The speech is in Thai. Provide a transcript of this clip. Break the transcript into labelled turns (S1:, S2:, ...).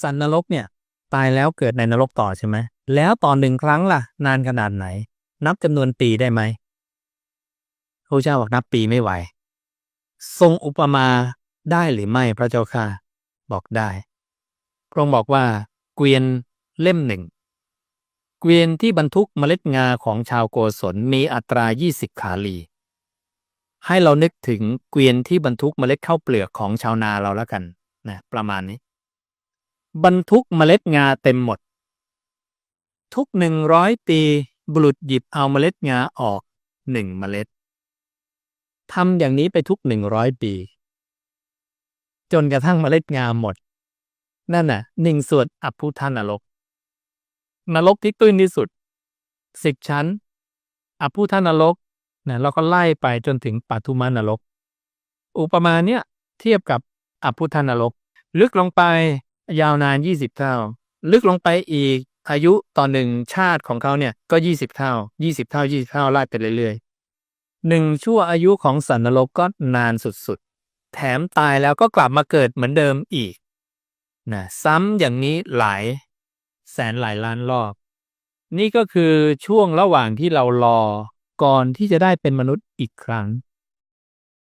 S1: สัตว์นรกเนี่ย ตายแล้วเกิดในนรกต่อใช่ไหม แล้วต่อหนึ่งครั้งล่ะ นานขนาดไหน นับจำนวนปีได้ไหมพระเจ้าบอกนับปีไม่ไหว ทรงอุปมาได้หรือไม่พระเจ้าค่ะ บอกได้ พระองค์บอกว่าเกวียนเล่มหนึ่ง เกวียนที่บรรทุกเมล็ดงาของชาวโกศลมีอัตรา 20 ขาลี ให้เรานึกถึงเกวียนที่บรรทุกเมล็ดข้าวเปลือกของชาวนาเราแล้วกันนะประมาณนี้ บรรทุกเมล็ดงาเต็มหมด ทุกหนึ่งร้อยปีบุรุษหยิบเอาเมล็ดงาออกหนึ่งเมล็ดทำอย่างนี้ไปทุกหนึ่งร้อยปี จนกระทั่งเมล็ดงาหมด นั่นน่ะหนึ่งส่วนอัพพุทธนรก นรกที่ตื้นที่สุดสิบชั้นอภูธานรกนะเราก็ไล่ไปจนถึงปัทุมานรก อุปมาเนี้ยเทียบกับอภูธานรก ลึกลงไป ยาวนานยี่สิบเท่า ลึกลงไปอีกอายุต่อหนึ่งชาติของเขาเนี่ยก็ยี่สิบเท่ายี่สิบเท่ายี่สิบเท่าไล่ไปเรื่อยๆหนึ่งชั่วอายุของสันนรกก็นานสุดๆ แถมตายแล้วก็กลับมาเกิดเหมือนเดิมอีกนะซ้ำอย่างนี้หลาย แสนหลายล้านรอบ นี่ก็คือช่วงระหว่างที่เรารอก่อนที่จะได้เป็นมนุษย์อีกครั้ง